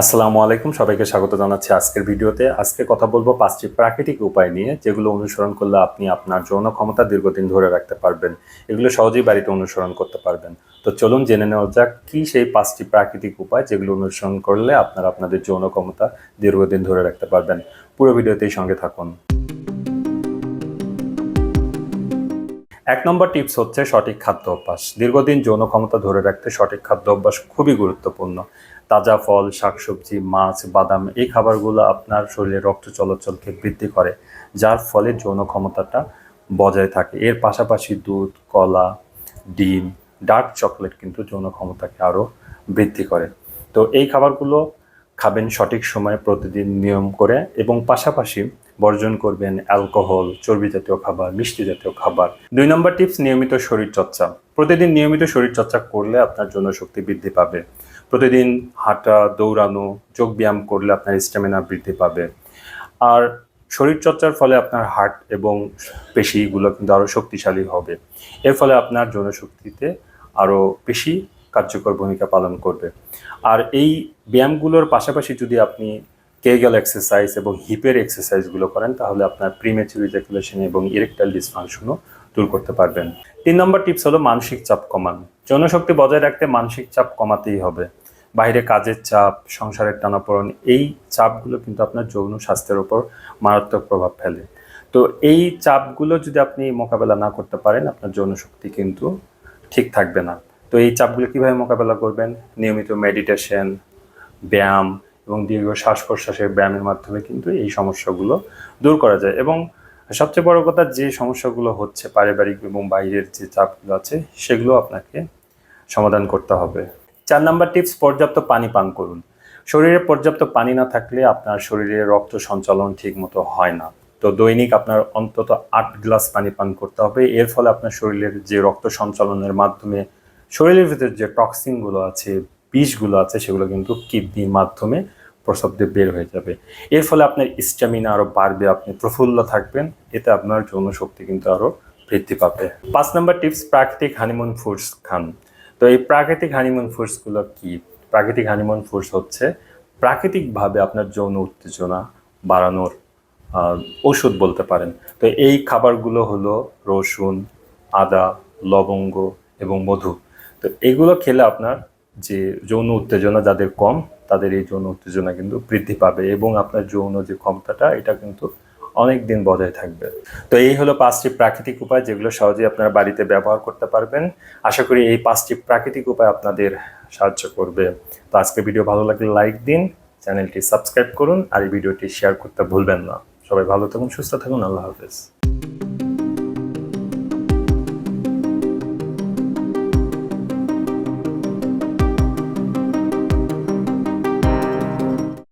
আসসালামু আলাইকুম, সবাইকে স্বাগত জানাচ্ছি আজকের ভিডিওতে। আজকে কথা বলব পাঁচটি প্রাকৃতিক উপায় নিয়ে, যেগুলো অনুসরণ করলে আপনি আপনার যৌন ক্ষমতা দীর্ঘদিন ধরে রাখতে পারবেন। এগুলো সহজেই বাড়িতে অনুসরণ করতে পারবেন। তো চলুন জেনে নেওয়া যাক, কি সেই পাঁচটি প্রাকৃতিক উপায় যেগুলো অনুসরণ করলে আপনারা আপনাদের যৌন ক্ষমতা দীর্ঘদিন ধরে রাখতে পারবেন। পুরো ভিডিওতেই সঙ্গে থাকুন। এক নম্বর টিপস হচ্ছে সঠিক খাদ্য অভ্যাস। দীর্ঘদিন যৌন ক্ষমতা ধরে রাখতে সঠিক খাদ্য অভ্যাস খুবই গুরুত্বপূর্ণ। তাজা ফল, শাকসবজি, মাছ, বাদাম এই খাবারগুলো আপনার শরীরে রক্ত চলাচলকে বৃদ্ধি করে, যার ফলে যৌন ক্ষমতাটা বজায় থাকে। এর পাশাপাশি দুধ, কলা, ডিম, ডার্ক চকলেট কিন্তু যৌন ক্ষমতাকে আরও বৃদ্ধি করে। তো এই খাবারগুলো খাবেন সঠিক সময়ে প্রতিদিন নিয়ম করে এবং পাশাপাশি বর্জন করবেন অ্যালকোহল, চর্বি জাতীয় খাবার, মিষ্টি জাতীয় খাবার। দুই নম্বর টিপস, নিয়মিত শরীর চর্চা প্রতিদিন নিয়মিত শরীর চর্চা করলে আপনার জন্য শক্তি বৃদ্ধি পাবে। প্রতিদিন হাঁটা, দৌড়ানো, যোগ ব্যায়াম করলে আপনার স্ট্যামিনা বৃদ্ধি পাবে। আর শরীর চর্চার ফলে আপনার হার্ট এবং পেশিগুলো কিন্তু আরও শক্তিশালী হবে। এর ফলে আপনার জনশক্তিতে আরও বেশি কার্যকর ভূমিকা পালন করবে। আর এই ব্যায়ামগুলোর পাশাপাশি যদি আপনি কেগেল এক্সারসাইজ এবং হিপের এক্সারসাইজগুলো করেন, তাহলে আপনার প্রিমেচুর ইজাকুলেশন এবং ইরেকটাইল ডিসফাংশনও দূর করতে পারবেন। তিন নম্বর টিপস হলো মানসিক চাপ কমান। জনশক্তি বজায় রাখতে মানসিক চাপ কমাতেই হবে। বাইরে কাজের চাপ, সংসারের টানাপোড়েন, এই চাপগুলো কিন্তু আপনার যৌন স্বাস্থ্যের ওপর মারাত্মক প্রভাব ফেলে। তো এই চাপগুলো যদি আপনি মোকাবেলা না করতে পারেন, আপনার যৌন শক্তি কিন্তু ঠিক থাকবে না। তো এই চাপগুলো কীভাবে মোকাবেলা করবেন? নিয়মিত মেডিটেশন ব্যায়াম এবং দীর্ঘ শ্বাস প্রশ্বাসের ব্যায়ামের মাধ্যমে কিন্তু এই সমস্যাগুলো দূর করা যায়। এবং সবচেয়ে বড় কথা, যে সমস্যাগুলো হচ্ছে পারিবারিক এবং বাইরের যে চাপগুলো আছে, সেগুলো আপনাকে সমাধান করতে হবে। চার নাম্বার টিপস, পর্যাপ্ত পানি পান করুন। শরীরে পর্যাপ্ত পানি না থাকলে আপনার শরীরে রক্ত সঞ্চালন ঠিক মতো হয় না। তো দৈনিক আপনার অন্তত আট গ্লাস পানি পান করতে হবে। এর ফলে আপনার শরীরের যে রক্ত সঞ্চালনের মাধ্যমে শরীরের ভিতরে যে টক্সিনগুলো আছে বিষগুলো আছে, সেগুলো কিন্তু কিডনির মাধ্যমে প্রস্রাব দিয়ে বের হয়ে যাবে। এর ফলে আপনার স্ট্যামিনা আরও বাড়বে, আপনি প্রফুল্ল থাকবেন, এতে আপনার যৌন শক্তি কিন্তু আরও বৃদ্ধি পাবে। পাঁচ নম্বর টিপস প্রাকৃতিক হানিমুন ফুডস খান। তো এই প্রাকৃতিক হানিমুন ফুডসগুলো কি? প্রাকৃতিক হানিমুন ফুডস হচ্ছে প্রাকৃতিকভাবে আপনার যৌন উত্তেজনা বাড়ানোর ওষুধ বলতে পারেন। তো এই খাবারগুলো হলো রসুন, আদা, লবঙ্গ এবং মধু। তো এগুলো খেলে আপনার যে যৌন উত্তেজনা যাদের কম, তাদের এই যৌন উত্তেজনা কিন্তু বৃদ্ধি পাবে এবং আপনার যৌন যে ক্ষমতাটা, এটা কিন্তু অনেক দিন বজায় থাকবে। তো এই হলো পাঁচটি প্রাকৃতিক উপায় যেগুলো সহজেই আপনারা বাড়িতে ব্যবহার করতে পারবেন। আশা করি এই পাঁচটি প্রাকৃতিক উপায় আপনাদের সাহায্য করবে। তো আজকে ভিডিও ভালো লাগলে লাইক দিন, চ্যানেলটি সাবস্ক্রাইব করুন, আর এই ভিডিওটি শেয়ার করতে ভুলবেন না। সবাই ভালো থাকুন, সুস্থ থাকুন, আল্লাহ হাফেজ।